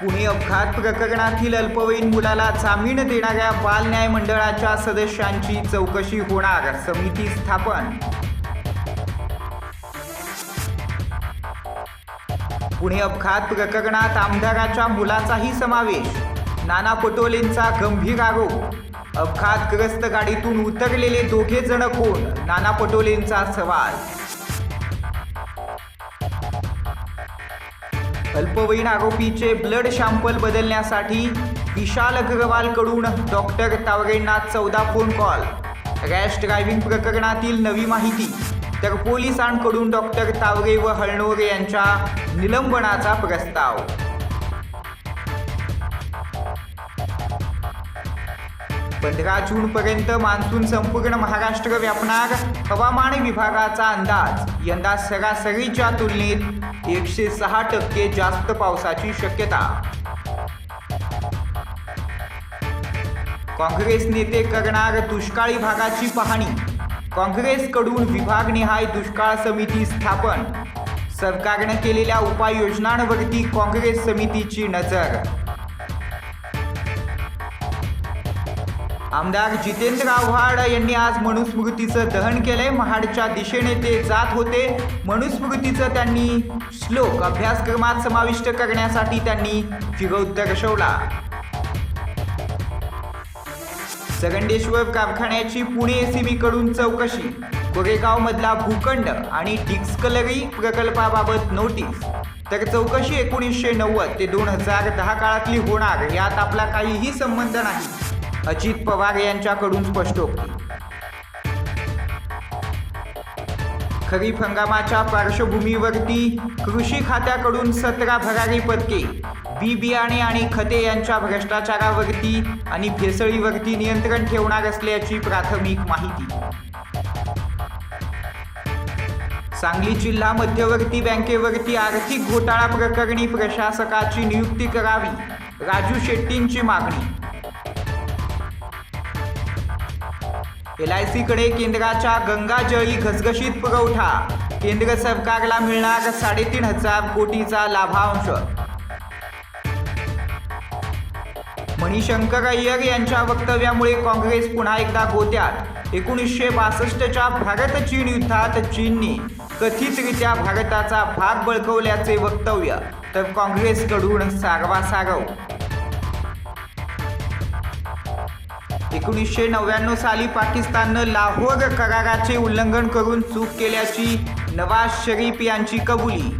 पुणे अपघात प्रकरणातील अल्पवयीन मुलाला जामीन देणाऱ्या बाल न्याय मंडळाच्या सदस्यांची चौकशी होणार समिती स्थापन. पुणे अपघात प्रकरणात आमदाराच्या मुलाचाही समावेश नाना पटोलेंचा गंभीर आरोप. अपघातग्रस्त गाडीतून उतरलेले दोघे जण कोण? नाना पटोलेंचा सवाल. अल्पवयीन आरोपीचे ब्लड शॅम्पल बदलण्यासाठी विशाल अग्रवालकडून डॉक्टर तावरेंना चौदा फोन कॉल. रॅश ड्रायव्हिंग प्रकरणातील नवी माहिती. तर पोलिसांकडून डॉक्टर तावरे व हळणोरे यांच्या निलंबनाचा प्रस्ताव. पंधरा जून पर्यंत मान्सून संपूर्ण महाराष्ट्र व्यापणार. हवामान विभागाचा अंदाज यंदा सरासरीच्या तुलनेत एकशे सहा टक्के जास्त पावसाची शक्यता. काँग्रेस नेते करणार दुष्काळी भागाची पाहणी. काँग्रेसकडून विभागनिहाय दुष्काळ समिती स्थापन. सरकारनं केलेल्या उपाययोजनांवरती काँग्रेस समितीची नजर. आमदार जितेंद्र आव्हाड यांनी आज मनुस्मृतीचं दहन केलंय. महाडच्या दिशेने ते जात होते. मनुस्मृतीचं त्यांनी श्लोक अभ्यासक्रमात समाविष्ट करण्यासाठी त्यांनी विरोध दर्शवला. सरंडेश्वर कारखान्याची पुणे एसीबीकडून चौकशी कोरेगावमधला भूखंड आणि डिस्कलरी प्रकल्पाबाबत नोटीस. तर चौकशी एकोणीसशे नव्वद ते दोन हजार दहा काळातली होणार यात आपला काहीही संबंध नाही. अजित पवार यांच्याकडून स्पष्टोक्ती खरीप हंगामाच्या पार्श्वभूमीवरती कृषी खात्याकडून सतरा भरारी पदके बी बियाणे आणि खते यांच्या भ्रष्टाचारावरती आणि भेसळीवरती नियंत्रण ठेवणार असल्याची प्राथमिक माहिती. सांगली जिल्हा मध्यवर्ती बँकेवरती आर्थिक घोटाळा प्रकरणी प्रशासकाची नियुक्ती करावी राजू शेट्टींची मागणी. एल आय सीकडे केंद्राच्या गंगाजळी घसघशीत पुरवठा. केंद्र सरकारला मिळणार साडेतीन हजार कोटीचा लाभांश. मणिशंकर अय्यर यांच्या वक्तव्यामुळे काँग्रेस पुन्हा एकदा गोत्यात. एकोणीसशे बासष्टच्या भारत चीन युद्धात चीनने कथितरित्या भारताचा भाग बळकवल्याचे वक्तव्य. तर काँग्रेसकडून सारवासारव. एकोणीसशे नव्याण्णव साली पाकिस्ताननं लाहोर कराराचे उल्लंघन करून चूक केल्याची नवाज शरीफ यांची कबुली.